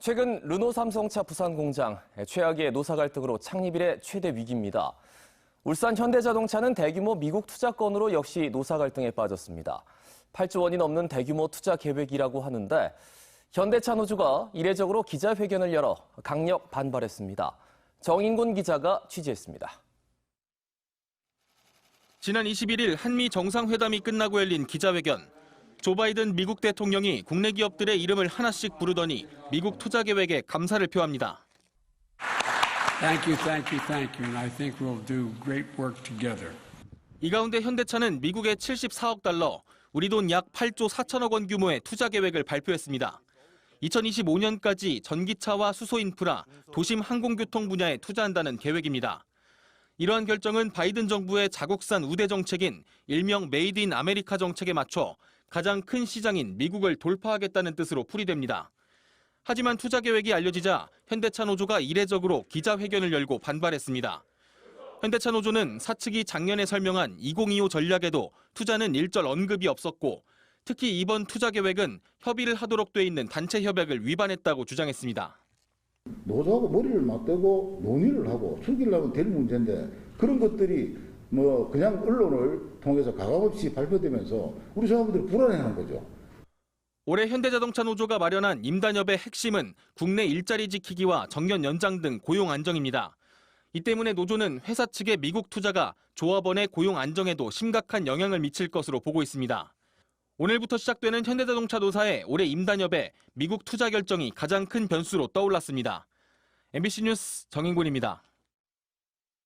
최근 르노 삼성차 부산 공장 최악의 노사 갈등으로 창립 이래 최대 위기입니다. 울산 현대자동차는 대규모 미국 투자 건으로 역시 노사 갈등에 빠졌습니다. 8조 원이 넘는 대규모 투자 계획이라고 하는데 현대차 노조가 이례적으로 기자회견을 열어 강력 반발했습니다. 정인곤 기자가 취재했습니다. 지난 21일 한미 정상회담이 끝나고 열린 기자회견. 조 바이든 미국 대통령이 국내 기업들의 이름을 하나씩 부르더니 미국 투자 계획에 감사를 표합니다. Thank you, thank you, thank you, and I think we'll do great work together. 이 가운데 현대차는 미국의 74억 달러, 우리 돈 약 8조 4천억 원 규모의 투자 계획을 발표했습니다. 2025년까지 전기차와 수소 인프라, 도심 항공교통 분야에 투자한다는 계획입니다. 이러한 결정은 바이든 정부의 자국산 우대 정책인 일명 메이드 인 아메리카 정책에 맞춰 가장 큰 시장인 미국을 돌파하겠다는 뜻으로 풀이됩니다. 하지만 투자 계획이 알려지자 현대차 노조가 이례적으로 기자회견을 열고 반발했습니다. 현대차 노조는 사측이 작년에 설명한 2025 전략에도 투자는 일절 언급이 없었고 특히 이번 투자 계획은 협의를 하도록 돼 있는 단체 협약을 위반했다고 주장했습니다. 노조하고 머리를 맞대고 논의를 하고 즐기려면 될 문제인데 그런 것들이 뭐 그냥 언론을 통해서 가감없이 발표되면서 우리 사람들이 불안해하는 거죠. 올해 현대자동차 노조가 마련한 임단협의 핵심은 국내 일자리 지키기와 정년 연장 등 고용 안정입니다. 이 때문에 노조는 회사 측의 미국 투자가 조합원의 고용 안정에도 심각한 영향을 미칠 것으로 보고 있습니다. 오늘부터 시작되는 현대자동차 노사의 올해 임단협에 미국 투자 결정이 가장 큰 변수로 떠올랐습니다. MBC 뉴스 정인곤입니다.